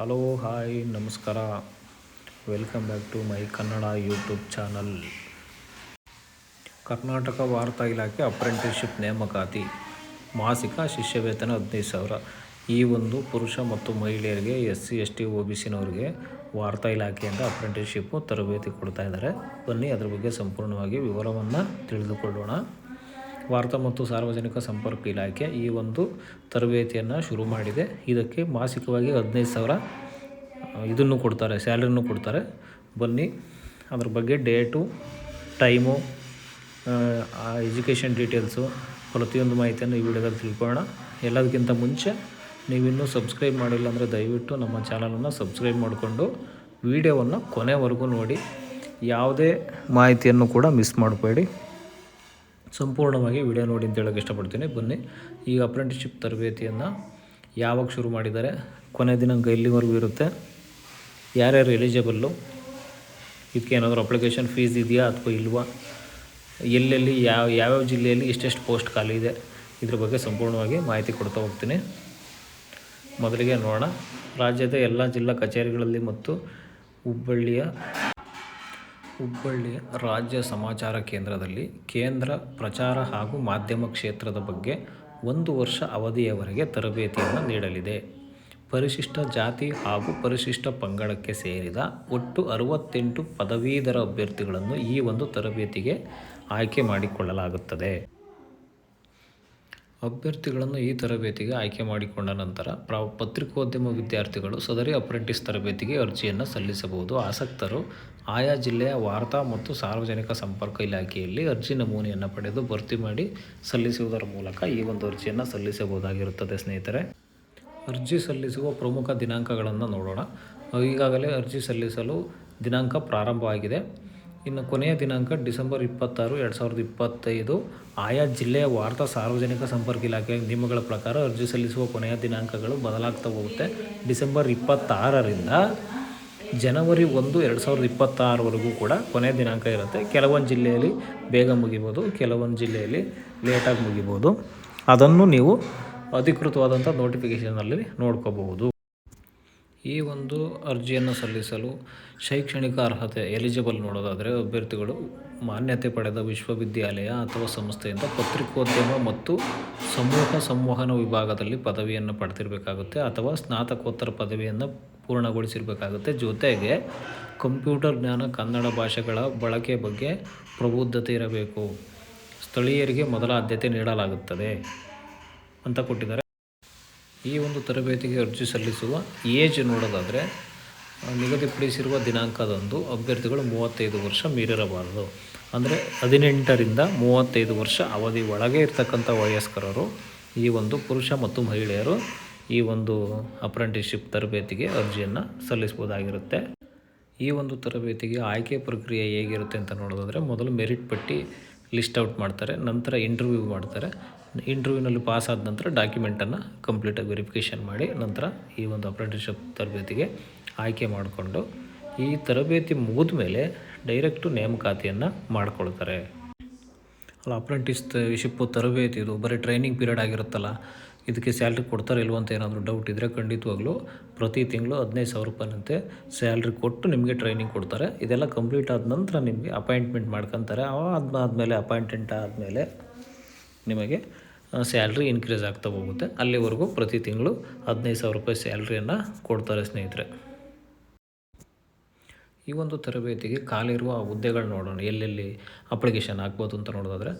Hello, hi, ನಮಸ್ಕಾರ. Welcome back to my Kannada YouTube channel. Karnataka ವಾರ್ತಾ ಇಲಾಖೆ apprenticeship ನೇಮಕಾತಿ, ಮಾಸಿಕ ಶಿಷ್ಯವೇತನ ಹದಿನೈದು ಸಾವಿರ. ಈ ಒಂದು ಪುರುಷ ಮತ್ತು ಮಹಿಳೆಯರಿಗೆ S C S T O B ಸಿನವ್ರಿಗೆ ವಾರ್ತಾ ಇಲಾಖೆಯಿಂದ ಅಪ್ರೆಂಟಿಸ್ಶಿಪ್ಪು ತರಬೇತಿ ಕೊಡ್ತಾ ಇದ್ದಾರೆ. ಬನ್ನಿ, ಅದರ ಬಗ್ಗೆ ಸಂಪೂರ್ಣವಾಗಿ ವಿವರವನ್ನು ತಿಳಿದುಕೊಳ್ಳೋಣ. ವಾರ್ತಾ ಮತ್ತು ಸಾರ್ವಜನಿಕ ಸಂಪರ್ಕ ಇಲಾಖೆ ಈ ಒಂದು ತರಬೇತಿಯನ್ನು ಶುರು ಮಾಡಿದೆ. ಇದಕ್ಕೆ ಮಾಸಿಕವಾಗಿ ಹದಿನೈದು ಸಾವಿರ ಇದನ್ನು ಕೊಡ್ತಾರೆ, ಸ್ಯಾಲ್ರಿನೂ ಕೊಡ್ತಾರೆ. ಬನ್ನಿ, ಅದ್ರ ಬಗ್ಗೆ ಡೇಟು, ಟೈಮು ಎಜುಕೇಷನ್ ಡೀಟೇಲ್ಸು, ಪ್ರತಿಯೊಂದು ಮಾಹಿತಿಯನ್ನು ಈ ವಿಡಿಯೋದಲ್ಲಿ ತಿಳ್ಕೊಳ್ಳೋಣ. ಎಲ್ಲದಕ್ಕಿಂತ ಮುಂಚೆ ನೀವಿನ್ನೂ ಸಬ್ಸ್ಕ್ರೈಬ್ ಮಾಡಿಲ್ಲ ಅಂದರೆ ದಯವಿಟ್ಟು ನಮ್ಮ ಚಾನಲನ್ನು ಸಬ್ಸ್ಕ್ರೈಬ್ ಮಾಡಿಕೊಂಡು ವಿಡಿಯೋವನ್ನು ಕೊನೆವರೆಗೂ ನೋಡಿ. ಯಾವುದೇ ಮಾಹಿತಿಯನ್ನು ಕೂಡ ಮಿಸ್ ಮಾಡಬೇಡಿ. ಸಂಪೂರ್ಣವಾಗಿ ವಿಡಿಯೋ ನೋಡಿ ಅಂತ ಹೇಳೋಕೆ ಇಷ್ಟಪಡ್ತೀನಿ. ಬನ್ನಿ. ಈ ಅಪ್ರೆಂಟಿಸ್ಶಿಪ್ ತರಬೇತಿಯನ್ನು ಯಾವಾಗ ಶುರು ಮಾಡಿದ್ದಾರೆ? ಕೊನೆ ದಿನಾಂಕ ಎಲ್ಲಿವರೆಗೂ ಇರುತ್ತೆ? ಯಾರ್ಯಾರು ಎಲಿಜಿಬಲ್ಲು ಇದಕ್ಕೆ ಏನಾದರೂ ಅಪ್ಲಿಕೇಶನ್ ಫೀಸ್ ಇದೆಯಾ ಅಥವಾ ಇಲ್ವಾ? ಎಲ್ಲೆಲ್ಲಿ, ಯಾವ, ಯಾವ್ಯಾವ ಜಿಲ್ಲೆಯಲ್ಲಿ ಎಷ್ಟೆಷ್ಟು ಪೋಸ್ಟ್ ಖಾಲಿ ಇದೆ? ಇದ್ರ ಬಗ್ಗೆ ಸಂಪೂರ್ಣವಾಗಿ ಮಾಹಿತಿ ಕೊಡ್ತಾ ಹೋಗ್ತೀನಿ. ಮೊದಲಿಗೆ ನೋಡೋಣ. ರಾಜ್ಯದ ಎಲ್ಲ ಜಿಲ್ಲಾ ಕಚೇರಿಗಳಲ್ಲಿ ಮತ್ತು ಹುಬ್ಬಳ್ಳಿಯ ಹುಬ್ಬಳ್ಳಿಯ ರಾಜ್ಯ ಸಮಾಚಾರ ಕೇಂದ್ರದಲ್ಲಿ ಕೇಂದ್ರ ಪ್ರಚಾರ ಹಾಗೂ ಮಾಧ್ಯಮ ಕ್ಷೇತ್ರದ ಬಗ್ಗೆ ಒಂದು ವರ್ಷ ಅವಧಿಯವರೆಗೆ ತರಬೇತಿಯನ್ನು ನೀಡಲಿದೆ. ಪರಿಶಿಷ್ಟ ಜಾತಿ ಹಾಗೂ ಪರಿಶಿಷ್ಟ ಪಂಗಡಕ್ಕೆ ಸೇರಿದ ಒಟ್ಟು ಅರವತ್ತೆಂಟು ಪದವೀಧರ ಅಭ್ಯರ್ಥಿಗಳನ್ನು ಈ ಒಂದು ತರಬೇತಿಗೆ ಆಯ್ಕೆ ಮಾಡಿಕೊಳ್ಳಲಾಗುತ್ತದೆ. ಅಭ್ಯರ್ಥಿಗಳನ್ನು ಈ ತರಬೇತಿಗೆ ಆಯ್ಕೆ ಮಾಡಿಕೊಂಡ ನಂತರ ಪ್ರ ಪತ್ರಿಕೋದ್ಯಮ ವಿದ್ಯಾರ್ಥಿಗಳು ಸದರಿ ಅಪ್ರೆಂಟಿಸ್ ತರಬೇತಿಗೆ ಅರ್ಜಿಯನ್ನು ಸಲ್ಲಿಸಬಹುದು. ಆಸಕ್ತರು ಆಯಾ ಜಿಲ್ಲೆಯ ವಾರ್ತಾ ಮತ್ತು ಸಾರ್ವಜನಿಕ ಸಂಪರ್ಕ ಇಲಾಖೆಯಲ್ಲಿ ಅರ್ಜಿ ನಮೂನೆಯನ್ನು ಪಡೆದು ಭರ್ತಿ ಮಾಡಿ ಸಲ್ಲಿಸುವುದರ ಮೂಲಕ ಈ ಒಂದು ಅರ್ಜಿಯನ್ನು ಸಲ್ಲಿಸಬಹುದಾಗಿರುತ್ತದೆ, ಸ್ನೇಹಿತರೆ. ಅರ್ಜಿ ಸಲ್ಲಿಸುವ ಪ್ರಮುಖ ದಿನಾಂಕಗಳನ್ನು ನೋಡೋಣ. ಈಗಾಗಲೇ ಅರ್ಜಿ ಸಲ್ಲಿಸಲು ದಿನಾಂಕ ಪ್ರಾರಂಭವಾಗಿದೆ. ಇನ್ನು ಕೊನೆಯ ದಿನಾಂಕ ಡಿಸೆಂಬರ್ ಇಪ್ಪತ್ತಾರು, ಎರಡು ಸಾವಿರದ ಇಪ್ಪತ್ತೈದು. ಆಯಾ ಜಿಲ್ಲೆಯ ವಾರ್ತಾ ಸಾರ್ವಜನಿಕ ಸಂಪರ್ಕ ಇಲಾಖೆಯ ನಿಯಮಗಳ ಪ್ರಕಾರ ಅರ್ಜಿ ಸಲ್ಲಿಸುವ ಕೊನೆಯ ದಿನಾಂಕಗಳು ಬದಲಾಗ್ತಾ ಹೋಗುತ್ತೆ. ಡಿಸೆಂಬರ್ ಇಪ್ಪತ್ತಾರರಿಂದ ಜನವರಿ ಒಂದು, ಎರಡು ಸಾವಿರದ ಇಪ್ಪತ್ತಾರವರೆಗೂ ಕೂಡ ಕೊನೆಯ ದಿನಾಂಕ ಇರುತ್ತೆ. ಕೆಲವೊಂದು ಜಿಲ್ಲೆಯಲ್ಲಿ ಬೇಗ ಮುಗಿಬೋದು, ಕೆಲವೊಂದು ಜಿಲ್ಲೆಯಲ್ಲಿ ಲೇಟಾಗಿ ಮುಗಿಬೋದು. ಅದನ್ನು ನೀವು ಅಧಿಕೃತವಾದಂಥ ನೋಟಿಫಿಕೇಷನಲ್ಲಿ ನೋಡ್ಕೋಬಹುದು. ಈ ಒಂದು ಅರ್ಜಿಯನ್ನು ಸಲ್ಲಿಸಲು ಶೈಕ್ಷಣಿಕ ಅರ್ಹತೆ ಎಲಿಜಿಬಲ್ ನೋಡೋದಾದರೆ ಅಭ್ಯರ್ಥಿಗಳು ಮಾನ್ಯತೆ ಪಡೆದ ವಿಶ್ವವಿದ್ಯಾಲಯ ಅಥವಾ ಸಂಸ್ಥೆಯಿಂದ ಪತ್ರಿಕೋದ್ಯಮ ಮತ್ತು ಸಮೂಹ ಸಂವಹನ ವಿಭಾಗದಲ್ಲಿ ಪದವಿಯನ್ನು ಪಡೆದಿರಬೇಕಾಗುತ್ತೆ ಅಥವಾ ಸ್ನಾತಕೋತ್ತರ ಪದವಿಯನ್ನು ಪೂರ್ಣಗೊಳಿಸಿರಬೇಕಾಗುತ್ತೆ. ಜೊತೆಗೆ ಕಂಪ್ಯೂಟರ್ ಜ್ಞಾನ ಕನ್ನಡ ಭಾಷೆಗಳ ಬಳಕೆ ಬಗ್ಗೆ ಪ್ರಬುದ್ಧತೆ ಇರಬೇಕು. ಸ್ಥಳೀಯರಿಗೆ ಮೊದಲ ಆದ್ಯತೆ ನೀಡಲಾಗುತ್ತದೆ ಅಂತ ಕೊಟ್ಟಿದ್ದಾರೆ. ಈ ಒಂದು ತರಬೇತಿಗೆ ಅರ್ಜಿ ಸಲ್ಲಿಸುವ ಏಜ್ ನೋಡೋದಾದರೆ ನಿಗದಿಪಡಿಸಿರುವ ದಿನಾಂಕದಂದು ಅಭ್ಯರ್ಥಿಗಳು ಮೂವತ್ತೈದು ವರ್ಷ ಮೀರಿರಬಾರದು. ಅಂದರೆ ಹದಿನೆಂಟರಿಂದ ಮೂವತ್ತೈದು ವರ್ಷ ಅವಧಿ ಒಳಗೆ ಇರ್ತಕ್ಕಂಥ ವಯಸ್ಕರರು, ಈ ಒಂದು ಪುರುಷ ಮತ್ತು ಮಹಿಳೆಯರು ಈ ಒಂದು ಅಪ್ರೆಂಟಿಸ್ಶಿಪ್ ತರಬೇತಿಗೆ ಅರ್ಜಿಯನ್ನು ಸಲ್ಲಿಸ್ಬೋದಾಗಿರುತ್ತೆ ಈ ಒಂದು ತರಬೇತಿಗೆ ಆಯ್ಕೆ ಪ್ರಕ್ರಿಯೆ ಹೇಗಿರುತ್ತೆ ಅಂತ ನೋಡೋದಾದರೆ ಮೊದಲು ಮೆರಿಟ್ ಪಟ್ಟಿ ಲಿಸ್ಟ್ ಔಟ್ ಮಾಡ್ತಾರೆ, ನಂತರ ಇಂಟರ್ವ್ಯೂ ಮಾಡ್ತಾರೆ. ಇಂಟರ್ವ್ಯೂನಲ್ಲಿ ಪಾಸ್ ಆದ ನಂತರ ಡಾಕ್ಯುಮೆಂಟನ್ನು ಕಂಪ್ಲೀಟಾಗಿ ವೆರಿಫಿಕೇಷನ್ ಮಾಡಿ, ನಂತರ ಈ ಒಂದು ಅಪ್ರೆಂಟಿಸ್ಶಿಪ್ ತರಬೇತಿಗೆ ಆಯ್ಕೆ ಮಾಡಿಕೊಂಡು, ಈ ತರಬೇತಿ ಮುಗಿದ ಮೇಲೆ ಡೈರೆಕ್ಟು ನೇಮಕಾತಿಯನ್ನು ಮಾಡ್ಕೊಳ್ತಾರೆ. ಅಲ್ಲ ಅಪ್ರೆಂಟಿಸ್ ಶಿಪ್ಪು ತರಬೇತಿ ಇದು ಬರೀ ಟ್ರೈನಿಂಗ್ ಪೀರಿಯಡ್ ಆಗಿರುತ್ತಲ್ಲ ಇದಕ್ಕೆ ಸ್ಯಾಲ್ರಿ ಕೊಡ್ತಾರೆ ಇಲ್ವ ಅಂತ ಏನಾದರೂ ಡೌಟ್ ಇದ್ದರೆ ಖಂಡಿತವಾಗ್ಲೂ ಪ್ರತಿ ತಿಂಗಳು ಹದಿನೈದು ಸಾವಿರ ರೂಪಾಯಿನಂತೆ ಸ್ಯಾಲ್ರಿ ಕೊಟ್ಟು ನಿಮಗೆ ಟ್ರೈನಿಂಗ್ ಕೊಡ್ತಾರೆ. ಇದೆಲ್ಲ ಕಂಪ್ಲೀಟ್ ಆದ ನಂತರ ನಿಮಗೆ ಅಪಾಯಿಂಟ್ಮೆಂಟ್ ಮಾಡ್ಕೊತಾರೆ. ಆದಮೇಲೆ ಅಪಾಯಿಂಟ್ಮೆಂಟ್ ಆದಮೇಲೆ ನಿಮಗೆ ಸ್ಯಾಲ್ರಿ ಇನ್ಕ್ರೀಸ್ ಆಗ್ತಾ ಹೋಗುತ್ತೆ. ಅಲ್ಲಿವರೆಗೂ ಪ್ರತಿ ತಿಂಗಳು ಹದಿನೈದು ಸಾವಿರ ರೂಪಾಯಿ ಸ್ಯಾಲ್ರಿಯನ್ನು ಕೊಡ್ತಾರೆ ಸ್ನೇಹಿತರೆ. ಈ ಒಂದು ತರಬೇತಿಗೆ ಖಾಲಿರುವ ಹುದ್ದೆಗಳು ನೋಡೋಣ. ಎಲ್ಲೆಲ್ಲಿ ಅಪ್ಲಿಕೇಶನ್ ಹಾಕ್ಬೋದು ಅಂತ ನೋಡೋದಾದರೆ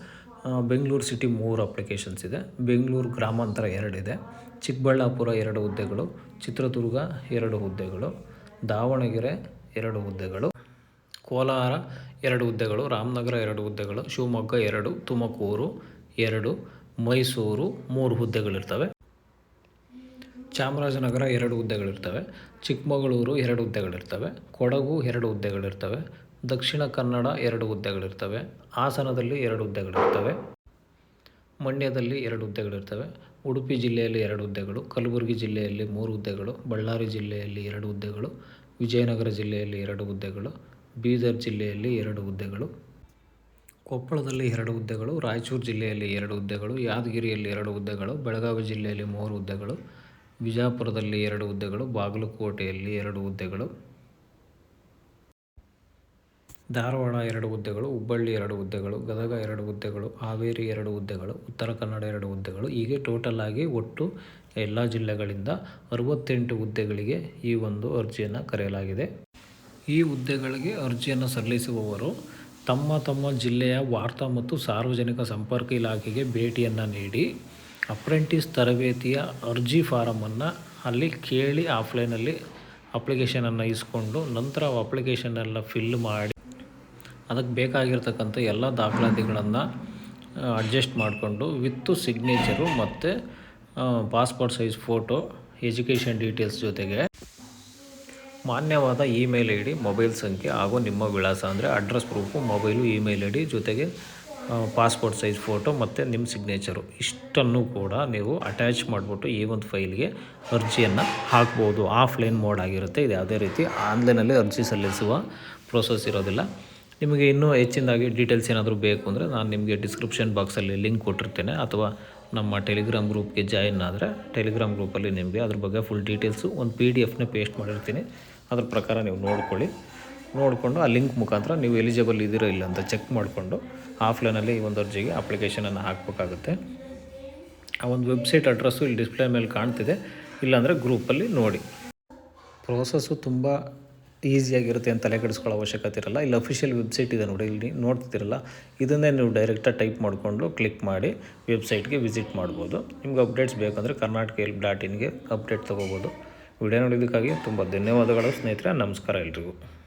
ಬೆಂಗಳೂರು ಸಿಟಿ ಮೂರು ಅಪ್ಲಿಕೇಶನ್ಸ್ ಇದೆ. ಬೆಂಗಳೂರು ಗ್ರಾಮಾಂತರ ಎರಡಿದೆ ಚಿಕ್ಕಬಳ್ಳಾಪುರ ಎರಡು ಹುದ್ದೆಗಳು, ಚಿತ್ರದುರ್ಗ ಎರಡು ಹುದ್ದೆಗಳು, ದಾವಣಗೆರೆ ಎರಡು ಹುದ್ದೆಗಳು, ಕೋಲಾರ ಎರಡು ಹುದ್ದೆಗಳು, ರಾಮನಗರ ಎರಡು ಹುದ್ದೆಗಳು, ಶಿವಮೊಗ್ಗ ಎರಡು, ತುಮಕೂರು ಎರಡು, ಮೈಸೂರು ಮೂರು ಹುದ್ದೆಗಳಿರ್ತವೆ. ಚಾಮರಾಜನಗರ ಎರಡು ಹುದ್ದೆಗಳಿರ್ತವೆ. ಚಿಕ್ಕಮಗಳೂರು ಎರಡು ಹುದ್ದೆಗಳಿರ್ತವೆ. ಕೊಡಗು ಎರಡು ಹುದ್ದೆಗಳಿರ್ತವೆ. ದಕ್ಷಿಣ ಕನ್ನಡ ಎರಡು ಹುದ್ದೆಗಳಿರ್ತವೆ ಹಾಸನದಲ್ಲಿ ಎರಡು ಹುದ್ದೆಗಳಿರ್ತವೆ ಮಂಡ್ಯದಲ್ಲಿ ಎರಡು ಹುದ್ದೆಗಳಿರ್ತವೆ ಉಡುಪಿ ಜಿಲ್ಲೆಯಲ್ಲಿ ಎರಡು ಹುದ್ದೆಗಳು ಕಲಬುರಗಿ ಜಿಲ್ಲೆಯಲ್ಲಿ ಮೂರು ಹುದ್ದೆಗಳು ಬಳ್ಳಾರಿ ಜಿಲ್ಲೆಯಲ್ಲಿ ಎರಡು ಹುದ್ದೆಗಳು ವಿಜಯನಗರ ಜಿಲ್ಲೆಯಲ್ಲಿ ಎರಡು ಹುದ್ದೆಗಳು ಬೀದರ್ ಜಿಲ್ಲೆಯಲ್ಲಿ ಎರಡು ಹುದ್ದೆಗಳು ಕೊಪ್ಪಳದಲ್ಲಿ ಎರಡು ಹುದ್ದೆಗಳು ರಾಯಚೂರು ಜಿಲ್ಲೆಯಲ್ಲಿ ಎರಡು ಹುದ್ದೆಗಳು ಯಾದಗಿರಿಯಲ್ಲಿ ಎರಡು ಹುದ್ದೆಗಳು ಬೆಳಗಾವಿ ಜಿಲ್ಲೆಯಲ್ಲಿ ಮೂರು ಹುದ್ದೆಗಳು ಬಿಜಾಪುರದಲ್ಲಿ ಎರಡು ಹುದ್ದೆಗಳು ಬಾಗಲಕೋಟೆಯಲ್ಲಿ ಎರಡು ಹುದ್ದೆಗಳು ಧಾರವಾಡ ಎರಡು ಹುದ್ದೆಗಳು ಹುಬ್ಬಳ್ಳಿ ಎರಡು ಹುದ್ದೆಗಳು ಗದಗ ಎರಡು ಹುದ್ದೆಗಳು ಹಾವೇರಿ ಎರಡು ಹುದ್ದೆಗಳು ಉತ್ತರ ಕನ್ನಡ ಎರಡು ಹುದ್ದೆಗಳು ಹೀಗೆ ಟೋಟಲ್ ಆಗಿ ಒಟ್ಟು ಎಲ್ಲ ಜಿಲ್ಲೆಗಳಿಂದ ಅರವತ್ತೆಂಟು ಹುದ್ದೆಗಳಿಗೆ ಈ ಒಂದು ಅರ್ಜಿಯನ್ನು ಕರೆಯಲಾಗಿದೆ. ಈ ಹುದ್ದೆಗಳಿಗೆ ಅರ್ಜಿಯನ್ನು ಸಲ್ಲಿಸುವವರು ತಮ್ಮ ತಮ್ಮ ಜಿಲ್ಲೆಯ ವಾರ್ತಾ ಮತ್ತು ಸಾರ್ವಜನಿಕ ಸಂಪರ್ಕ ಇಲಾಖೆಗೆ ಭೇಟಿಯನ್ನು ನೀಡಿ ಅಪ್ರೆಂಟಿಸ್ ತರಬೇತಿಯ ಅರ್ಜಿ ಫಾರಮನ್ನು ಅಲ್ಲಿ ಕೇಳಿ ಆಫ್ಲೈನಲ್ಲಿ ಅಪ್ಲಿಕೇಶನನ್ನು ಇಸ್ಕೊಂಡು ನಂತರ ಅಪ್ಲಿಕೇಶನ್ ಎಲ್ಲ ಫಿಲ್ ಮಾಡಿ ಅದಕ್ಕೆ ಬೇಕಾಗಿರ್ತಕ್ಕಂಥ ಎಲ್ಲ ದಾಖಲಾತಿಗಳನ್ನು ಅಡ್ಜಸ್ಟ್ ಮಾಡಿಕೊಂಡು ವಿತ್ತು ಸಿಗ್ನೇಚರು ಮತ್ತು passport size photo education details ಜೊತೆಗೆ ಮಾನ್ಯವಾದ ಇಮೇಲ್ ಐ ಡಿ ಮೊಬೈಲ್ ಸಂಖ್ಯೆ ಹಾಗೂ ನಿಮ್ಮ ವಿಳಾಸ ಅಂದರೆ address proof mobile email I D ಜೊತೆಗೆ ಪಾಸ್ಪೋರ್ಟ್ ಸೈಜ್ ಫೋಟೋ ಮತ್ತು ನಿಮ್ಮ ಸಿಗ್ನೇಚರು ಇಷ್ಟನ್ನು ಕೂಡ ನೀವು ಅಟ್ಯಾಚ್ ಮಾಡಿಬಿಟ್ಟು ಈ ಒಂದು ಫೈಲ್ಗೆ ಅರ್ಜಿಯನ್ನು ಹಾಕ್ಬೋದು. ಆಫ್ಲೈನ್ ಮೋಡ್ ಆಗಿರುತ್ತೆ. ಇದು ಯಾವುದೇ ರೀತಿ ಆನ್ಲೈನಲ್ಲಿ ಅರ್ಜಿ ಸಲ್ಲಿಸುವ ಪ್ರೋಸೆಸ್ ಇರೋದಿಲ್ಲ. ನಿಮಗೆ ಇನ್ನೂ ಹೆಚ್ಚಿನದಾಗಿ ಡೀಟೇಲ್ಸ್ ಏನಾದರೂ ಬೇಕು ಅಂದರೆ ನಾನು ನಿಮಗೆ ಡಿಸ್ಕ್ರಿಪ್ಷನ್ ಬಾಕ್ಸಲ್ಲಿ ಲಿಂಕ್ ಕೊಟ್ಟಿರ್ತೇನೆ. ಅಥವಾ ನಮ್ಮ ಟೆಲಿಗ್ರಾಮ್ ಗ್ರೂಪ್ಗೆ ಜಾಯಿನ್ ಆದರೆ ಟೆಲಿಗ್ರಾಮ್ ಗ್ರೂಪಲ್ಲಿ ನಿಮಗೆ ಅದ್ರ ಬಗ್ಗೆ ಫುಲ್ ಡೀಟೇಲ್ಸು ಒಂದು ಪಿ ಡಿ ಎಫ್ನೇ ಪೇಸ್ಟ್ ಮಾಡಿರ್ತೀನಿ. ಅದ್ರ ಪ್ರಕಾರ ನೀವು ನೋಡ್ಕೊಳ್ಳಿ. ನೋಡಿಕೊಂಡು ಆ ಲಿಂಕ್ ಮುಖಾಂತರ ನೀವು ಎಲಿಜಿಬಲ್ ಇದ್ದೀರೋ ಇಲ್ಲ ಅಂತ ಚೆಕ್ ಮಾಡಿಕೊಂಡು ಆಫ್ಲೈನಲ್ಲಿ ಈ ಒಂದು ಅರ್ಜಿಗೆ ಅಪ್ಲಿಕೇಶನನ್ನು ಹಾಕಬೇಕಾಗುತ್ತೆ. ಆ ಒಂದು ವೆಬ್ಸೈಟ್ ಅಡ್ರೆಸ್ಸು ಇಲ್ಲಿ ಡಿಸ್ಪ್ಲೇ ಮೇಲೆ ಕಾಣ್ತಿದೆ. ಇಲ್ಲಾಂದರೆ ಗ್ರೂಪಲ್ಲಿ ನೋಡಿ. ಪ್ರೋಸೆಸ್ಸು ತುಂಬ ಈಸಿಯಾಗಿರುತ್ತೆ ಅಂತ ತಲೆ ಕೆಡಿಸ್ಕೊಳ್ಳೋ ಅವಶ್ಯಕತೆ ಇರಲ್ಲ. ಇಲ್ಲಿ ಅಫಿಷಿಯಲ್ ವೆಬ್ಸೈಟ್ ಇದೆ ನೋಡಿ, ಇಲ್ಲಿ ನೋಡ್ತಿರಲ್ಲ ಇದನ್ನೇ ನೀವು ಡೈರೆಕ್ಟಾಗಿ ಟೈಪ್ ಮಾಡಿಕೊಂಡು ಕ್ಲಿಕ್ ಮಾಡಿ ವೆಬ್ಸೈಟ್ಗೆ ವಿಸಿಟ್ ಮಾಡ್ಬೋದು. ನಿಮ್ಗೆ ಅಪ್ಡೇಟ್ಸ್ ಬೇಕಂದರೆ ಕರ್ನಾಟಕ ಎಲ್ ಡಾಟ್ ಅಪ್ಡೇಟ್ ತೊಗೋಬೋದು. ವಿಡಿಯೋ ನೋಡಿದ್ದಕ್ಕಾಗಿ ತುಂಬ ಧನ್ಯವಾದಗಳು ಸ್ನೇಹಿತರೆ. ನಮಸ್ಕಾರ ಎಲ್ರಿಗೂ.